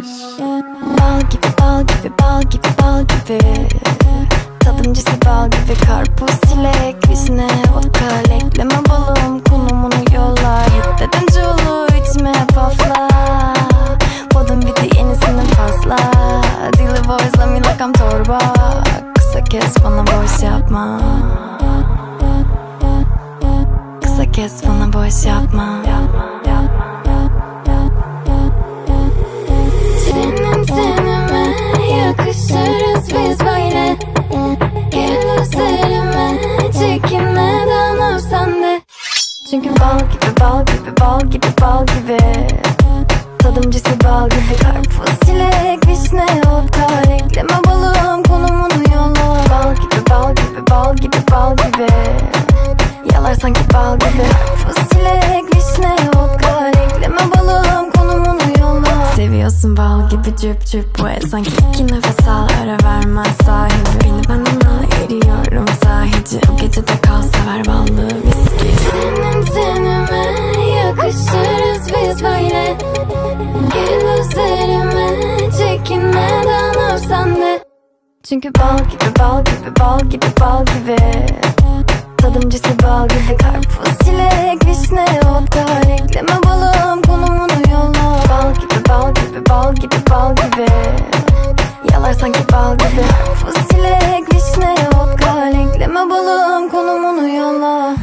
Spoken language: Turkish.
Bal gibi bal gibi bal gibi bal gibi. Tadımcısı bal gibi karpuz çilek. Vişne vodka lekleme balım. Konumunu yolla. Dedim culu içme pafla. Bodum bir de yenisini pasla Dili boyzla milakam torba. Kısa kes bana boş yapma. Bal gibi bal gibi bal gibi Tadımcısı bal gibi Karpuz, çilek, vişne, vodka Ekleme balım konumunu yolla. Bal gibi bal gibi bal gibi bal gibi. Yalar sanki bal gibi. Karpuz, çilek, vişne, vodka Ekleme balım konumunu yolla. Seviyorsun bal gibi cüp cüp bu el Sanki iki nefes al. Ara vermez sahibi. Beni benden al eriyorum Çünkü bal gibi bal gibi bal gibi bal gibi. Tadımcısı bal gibi karpuz, çilek, vişne, otta Ekleme balım konumunu yolla. Bal gibi bal gibi bal gibi bal gibi. Yalar sanki bal gibi. Karpuz, çilek, vişne, otta Ekleme balım konumunu yolla.